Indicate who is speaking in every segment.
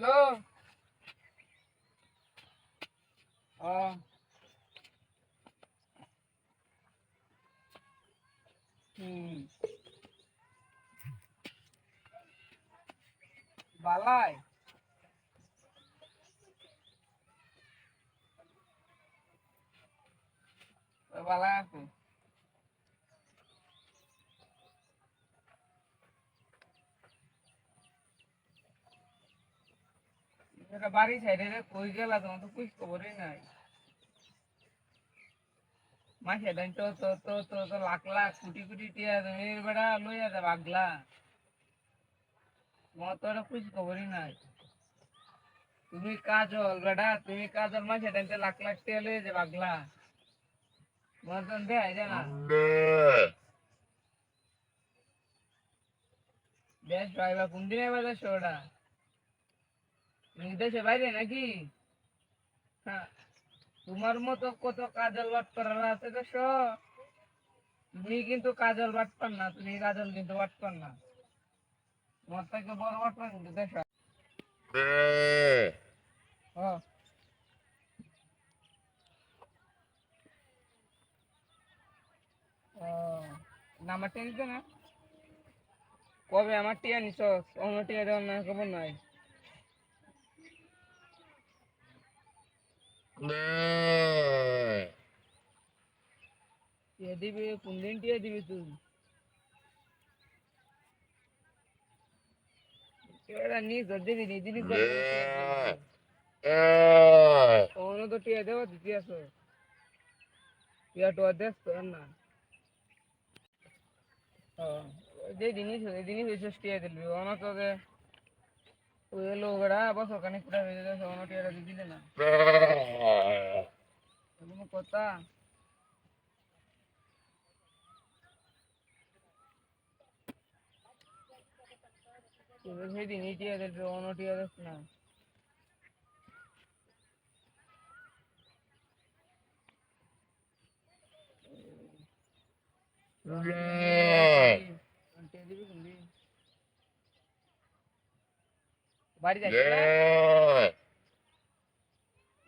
Speaker 1: Go. Ah. Hum. Balai. Vai lá, pô. এটা বাড়ি সাইডে রে কই গেলা তোমার তো খবরই নাই। তো তো তো তো তো লাখ লাখ কোটি কোটি টিয়া তুমি বেড়া লইয়া যা বাগলা। তোমার তো এটা কুছ খবরই নাই। তুমি কাজল বেড়া তুমি কাজল মা সেদিন তো লাখ লাখ টিয়া লইয়া যা বাগলা। তোমার তো দেয় জানা বেশ ড্রাইভার কোন দিনে বাজার শোটা দেশে বাইরে নাকি? হ্যাঁ। তোমার মতো কত কাজল বাট করার আছে দেশ তুমি কিন্তু কাজল না তুমি কাজল কিন্তু বাট পার না। তোমার থেকে বড় বাট পার কিন্তু দেশ না? কবে আমার টিয়া নিছ? অন্য টিয়া দেওয়ার না খবর নাই। দিবি কোন দিন টিয়া দিবি তুই? এরা নিজ দিবি নি দিবি অন্য তো টিয়া দেওয়া দিতে আসো টিয়া টোয়া দেখ তো না। ও, যে ওই জিনিস হয়েছে টিয়া দিলবি অন্য তো ওই লোক বেড়া বছর খানিক পুরা হয়ে যাচ্ছে অন্য দিয়ে দিলে না। কোনো কথা। সেদিন টিয়া দিলবি অন্য টিয়া দিস না। টিয়া দিবি কোনদিন বাড়ি যাচ্ছি না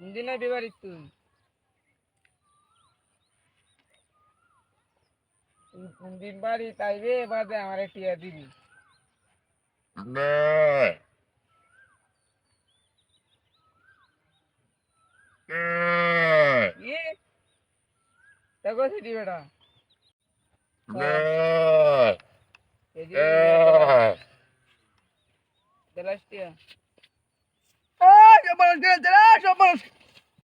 Speaker 1: কোনদিন আসবি বাড়ি তুই? কোনদিন বাড়ি তাইবে বাদে আমার টিয়া দিবি। দেখো সেটি বেটা। এদিকে দেলাস টিয়া
Speaker 2: সব মানুষ